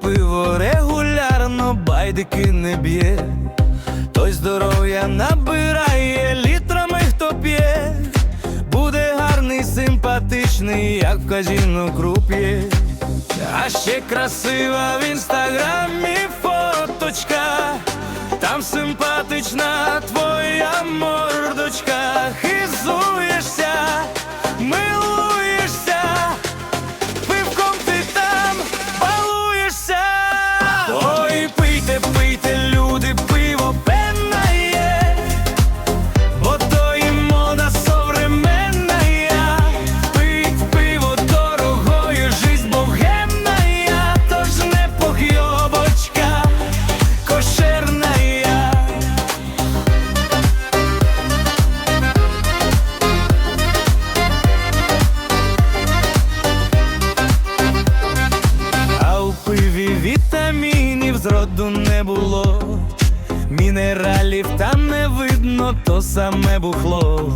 пиво регулярно, байдики не б'є, той здоров'я набирає літрами, хто п'є, буде гарний, симпатичний, як в казіно круп'є, а ще красива в інстаграмі фоточка, там симпатична твоя мордочка, хизуєшся. Не було, мінералів там не видно, то саме бухло.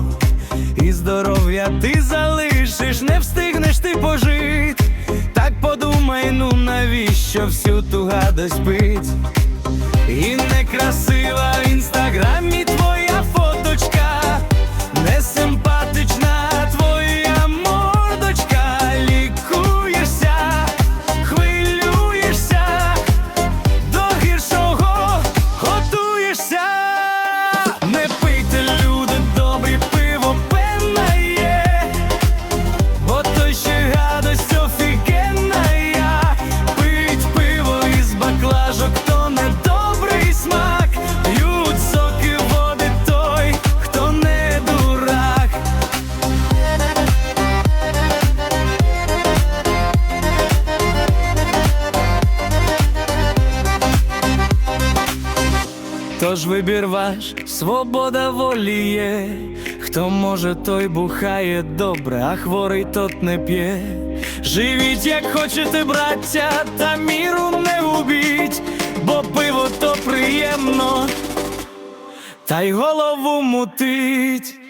І здоров'я ти залишиш, не встигнеш ти пожити Так подумай, ну навіщо всю ту гадость пить? І некрасива в інстаграмі твоя Тож вибір ваш, свобода волі є. Хто може, той бухає добре, а хворий тот не п'є. Живіть, як хочете, браття, та міру не губіть, бо пиво то приємно, та й голову мутить.